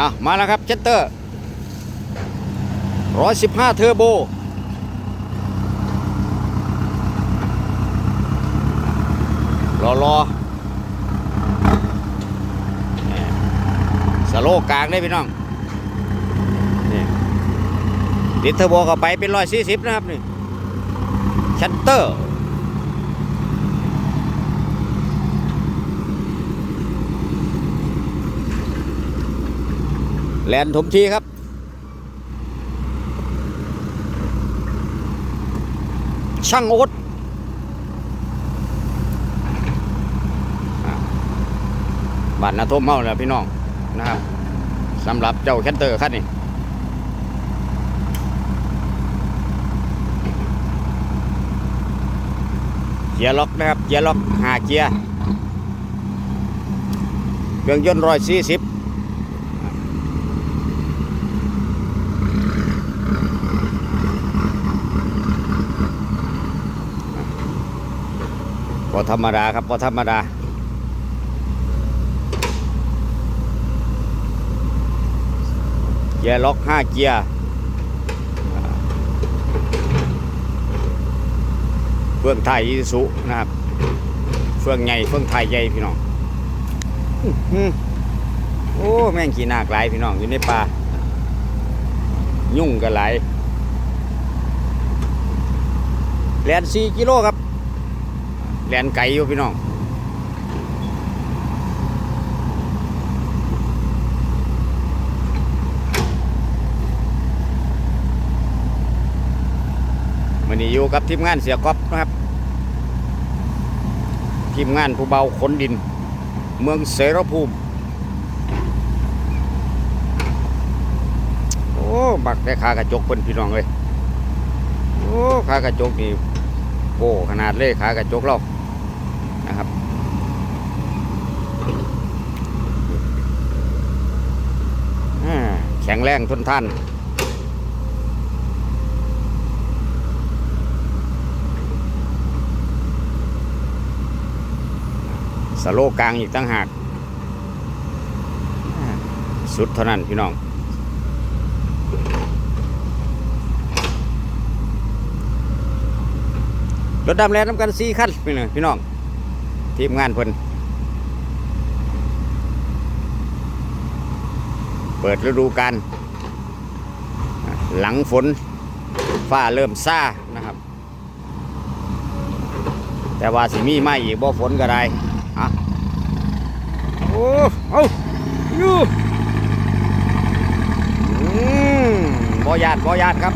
อะมาแล้วครับเจตเตอร์ร้อยสิบห้าเทอร์โบรอรอสโลกลางได้พี่น้องนี่ติดเทอร์โบเข้าไปเป็นร้อยสี่สิบนะครับนี่ชัตเตอร์ แลนถมทีครับ ช่างโอ๊ตบ้านนาทมเมาแล้วพี่น้องนะครับสำหรับเจ้าแคทเตอร์คันนี้เกียร์ล็อกนะครับเกียร์ล็อกหาเกียร์เครื่องยนต์ร้อยสี่สิบ พอธรรมดาครับพอธรรมดาเกียร์ล็อกห้าเกียร์เฟื่องไทยอิสุนะครับ เฟื่องใหญ่เฟื่องไทยใหญ่พี่น้องโอ้แม่งขี้นากหลายพี่น้องอยู่ในป่ายุ่งกันหลายแลนสี่กิโลครับ แลนไก่อยู่พี่น้องมันนี้อยู่กับทีมงานเสียก๊อฟนะครับ ทีมงานผู้เบาขนดิน เมืองเสรภูมิโอ้บักแต่ขากระจกเป็นพี่น้องเลยโอ้ขากระจกนี่โอ้ขนาดเลยขากระจกเรานะครับ อ่าแข็งแรงทนทานสโลกลางอีกตั้งหาก สุดเท่านั้นพี่น้องรถดำแลน้ำกันสี่คันพี่น้องพี่น้อง ทีมงานเพิ่น เปิดฤดูกาลหลังฝนฟ้าเริ่มซ่านะครับ แต่ว่าสิมีไม่อีกบ่ฝนก็ได้อะโอ้เอาอยู่อืมบ่ยาดบ่ยาดครับ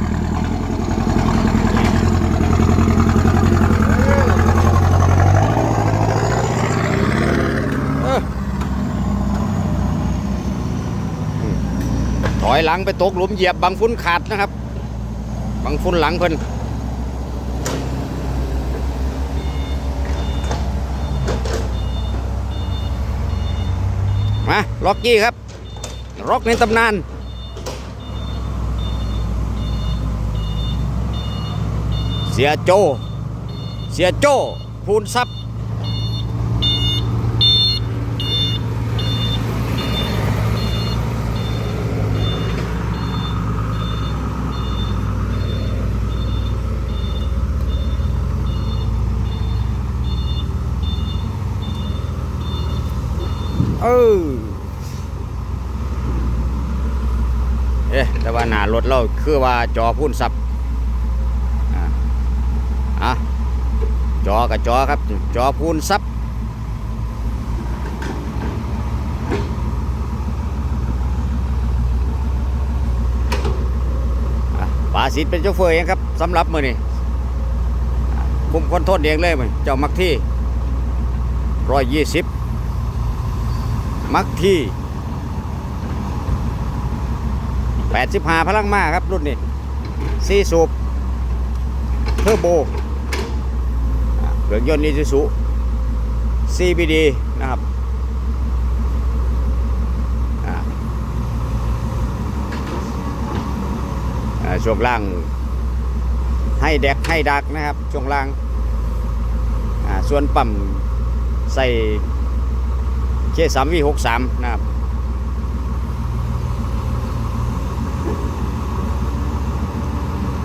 อยหลังไปตกหลุมเหยียบบังฟุ้นขาดนะครับบังฟุ้นหลังเพิ่นมาล็อกกี้ครับล็อกในตำนานเสียโจ เสียโจพูนทรัพย์ เออเอ๊ะแต่ว่าหน้ารถเราคือว่าจอพุ่นซับอะอะจอกับจอครับ จอพูนซับปาสิทธิ์เป็นเจ้าเฟยเองครับสำหรับมือนี่คุมคนโทษเองเลยมันเจ้ามักที่ร้อยยี่สิบ มักที่ 85 พลังมาครับ รุ่นนี้ซีสูบเทอร์โบเครื่องยนต์นิซูซุ CBD นะครับช่วงล่าง ให้แดกให้ดักนะครับ ช่วงล่าง ส่วนปั๊มใส่ เจสามวีหกสามนะครับ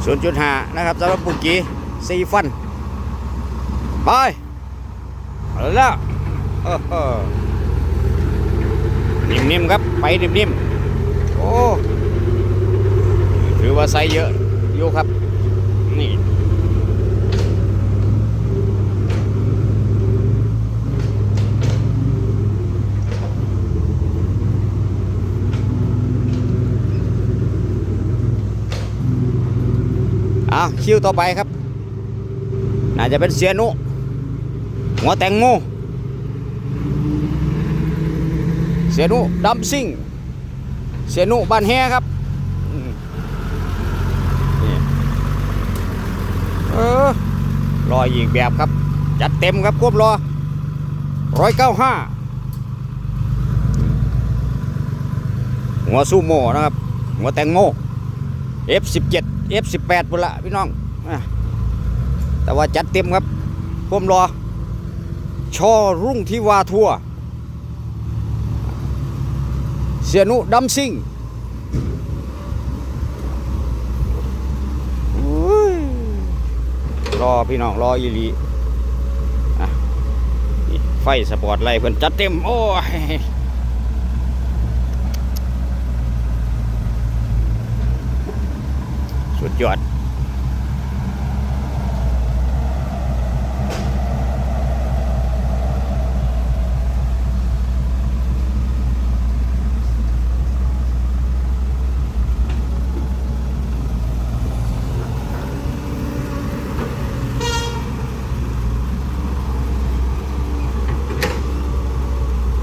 ศูนย์จุดห้านะครับสำหรับปุกี้ซีฟัน ไปแล้วนิ่มๆครับ ไปนิ่มๆ โอ้ ถือว่าใส่เยอะอยู่ครับ คิวต่อไปครับ น่าจะเป็นเสียนุ หัวแตงโมเสียนุดัมซิงเสียนุบ้านแฮครับเออรออีกแบบครับ จัดเต็มครับควบรอร้อยเก้าห้าหัวซูโม่นะครับ หัวแตงโม F17 F18 พุ่นละพี่น้อง แต่ว่าจัดเต็มครับควบรอ ชอรุ่งทิวาทัวร์เสียนุดัมซิงรอพี่น้องรออีลีไฟสปอร์ตไลท์เพิ่นจัดเต็ม โอ้ย สุดยอด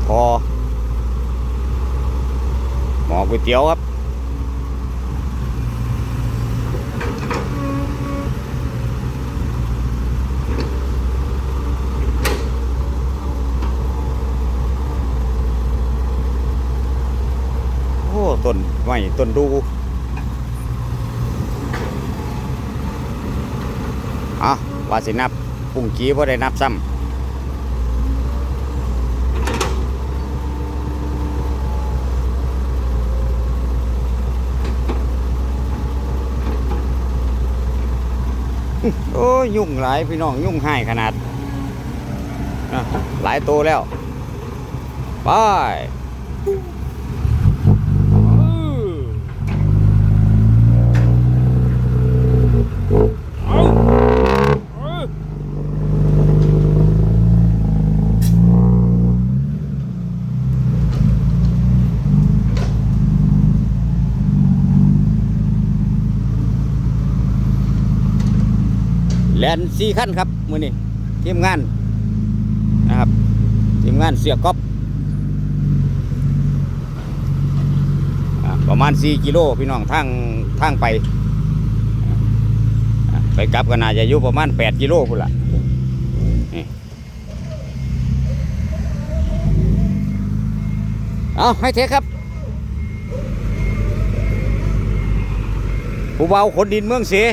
พอหมอก๋วยเตี๋ยวครับ โอ้ต้นไม้ต้นดูอะว่าสินับปุ่งกี้พอได้นับซ้ำโอ้ยุ่งหลายพี่น้องยุ่งให้ขนาด หลายตัวแล้ว ไปแลนสี่ขั้นครับมือนี้ทีมงานนะครับทีมงานเสียก๊อปประมาณ 4 กิโลพี่น้องทางทางไป ไปกลับก็น่าจะอยู่ประมาณ 8 กิโลพุ่นละเอาให้เทคครับผู้เบาขนดินเมืองเสีย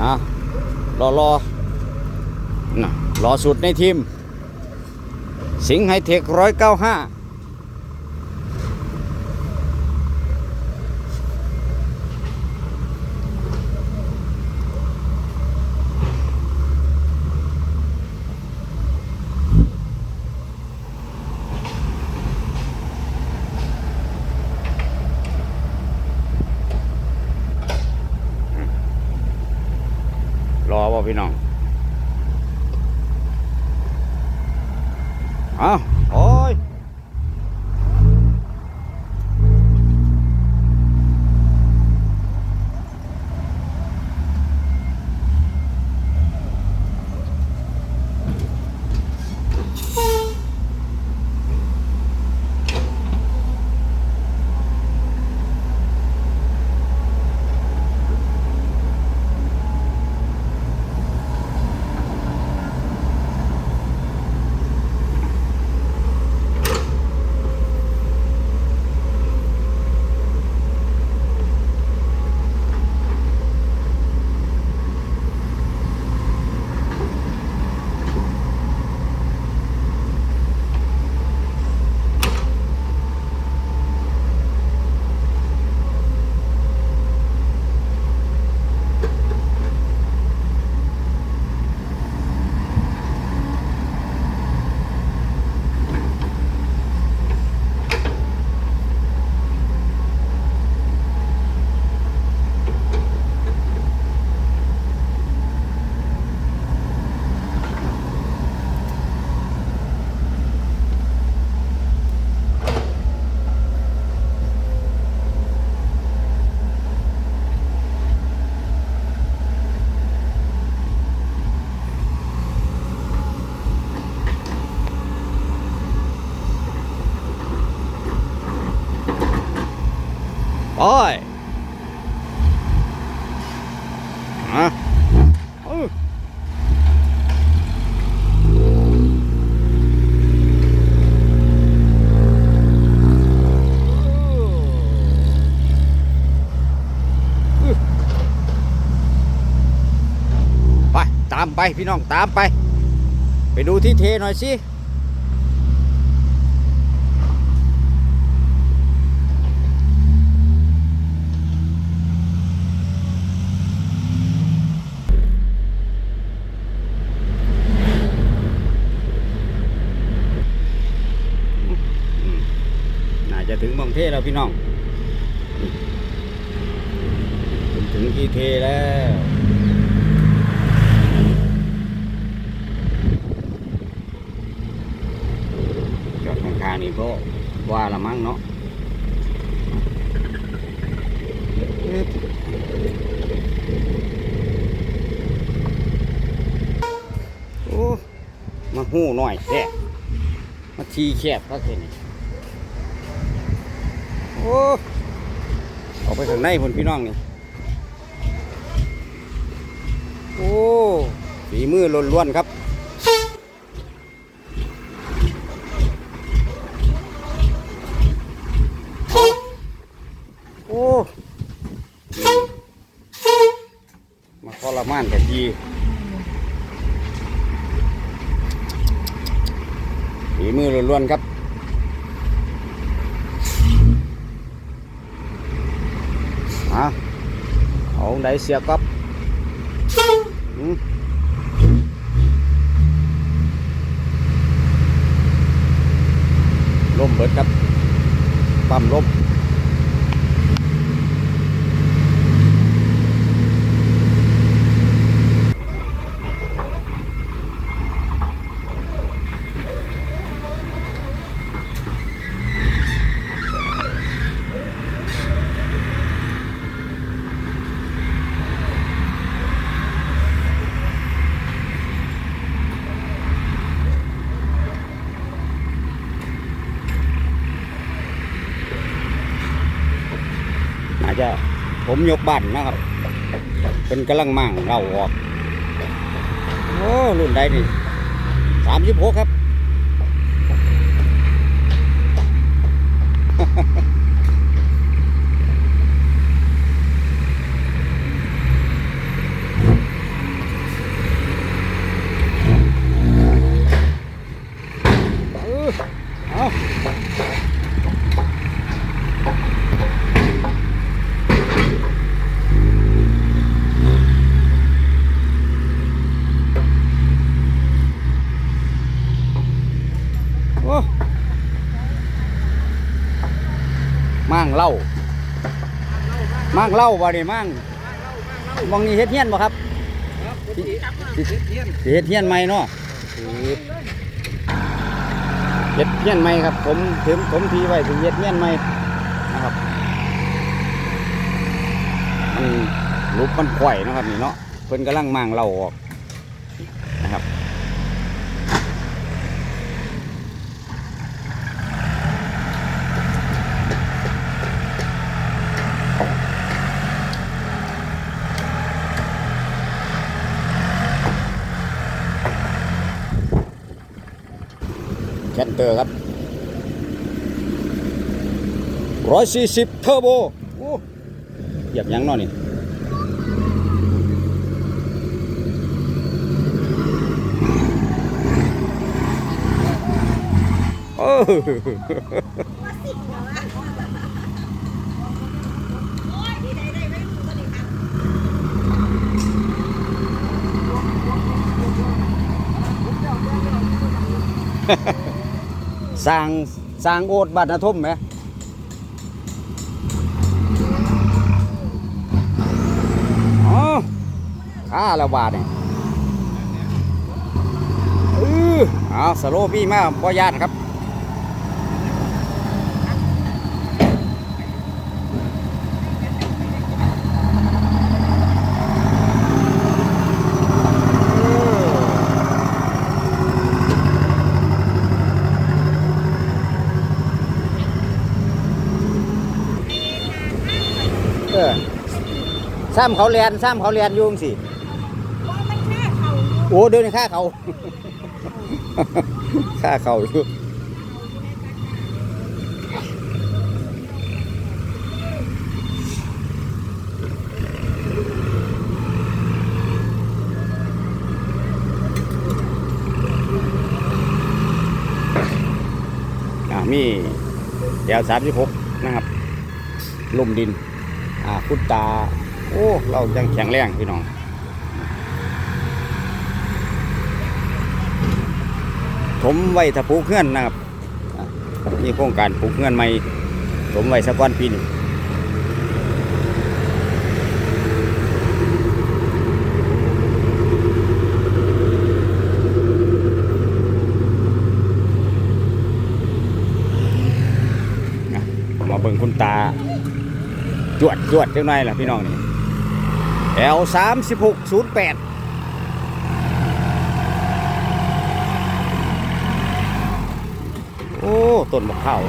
อะรอรอนะรอสุดในทีม สิงห์ไฮเทคร้อยเก้าห้าอบ่ พี่น้อง ไปพี่น้องตามไป ไปดูที่เทหน่อยสิน่าจะถึงบางเทแล้วพี่น้อง ถึงที่เทแล้วจอดข้างๆ นี่ก็ว่าละมั้งเนาะโอ้มาหู้หน่อยแท้มาทีแคบก็แค่นี้โอ้ออกไปข้างในพนพี่น้องนี่โอ้ฝีมือล้วนๆครับ โอ้ มา ทรมานกันดีฝีมือล้วนๆครับฮะเอาไหนเสียกับอืมลมเบิดครับ ปั๊มลมอาจจะผ มยกบ้านนะครับเป็นกำลังมั่งเราออกโอ้รุ่นใดนี่สามสิบหกครับ เออเอาโอ้มั่งเหล่า มั่งเหล่าบ่นี่มั่งมองนี่เฮ็ดเฮียนบ่ครับสิสิเฮ็ดเฮียนใหม่เนาะเฮ็ดเฮียนใหม่ครับ ผมถึงผมทีไว้ถึงเฮ็ดเฮียนใหม่นะครับมันรูปมันข่อยเนาะครับนี่เนาะเพิ่นกำลังมั่งเหล่าออก แคนเตอร์ครับร้อยสี่สิบเทอร์โบโอ้เหยียบยังเนาะนี่เออ สร้างสร้างโอดบัตรนทุ่มไหมอ๋อค่าละบาทเนี่ยเออเอาสโลพี่มาพ่อญาติครับ ค ซ้ำเขาเรียนซ้ำเขาเรียนอยุ่จั่งสิว่ามันแค่เขาอยู่โอ้เดินค่าเขาค่าเขาอยู่อ่ามีแถวสามสิบหกนะครับ ลุ่มดิน อ่าคุดตา โอ้ เรายังแข็งแรงพี่น้องผมไว้ถ้าปลูกเงื่อนนะครับอะมีโครงการปลูกเงื่อนใหม่ผมไว้สักวันปีนมาเบิ่งคุณตา จวดจวดจังหน่อยล่ะพี่น้องนี่ L สามสิบหกศูนย์แปดโอ้ต้นมะพร้าว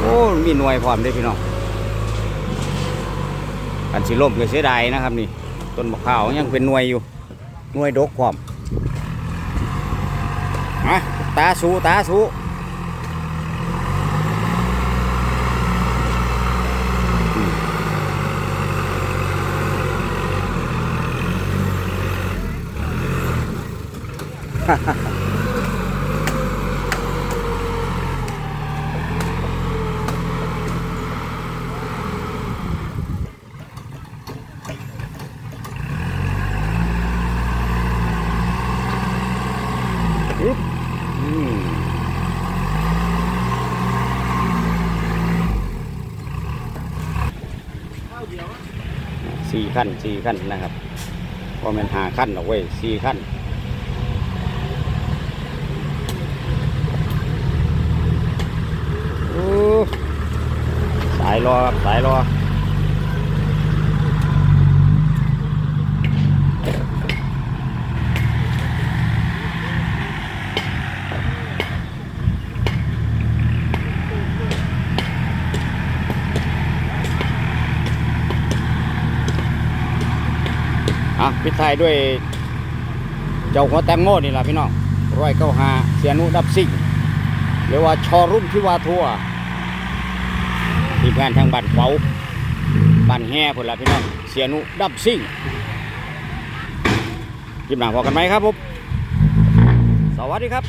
โอ้ มีหน่วยพร้อมเด้พี่น้องกันสิล่มก็เสียดายนะครับนี่ ต้นมะพร้าวยังเป็นหน่วยอยู่ หน่วยดกพร้อมอะตาสูตาสูอืม อึ๊บอืม สี่ขั้นสี่ขั้นนะครับพอมันหาขั้นหรอกเว้สี่ขั้นโอ้สาย รอครับสายรออะปิทายด้วย เจ้าหัวแตงโมนี่แหละพี่น้องร้อยเก้าหาเสียนุดับซิ่งหรือว่าชอรุ่มที่ว่าทัวร์ ทีมงานทางบ้านเขาบ้านแห่พุ่นละพี่น้องเสียนุดับซิ่งคลิปหนังพอกันไหมครับผมสวัสดีครับ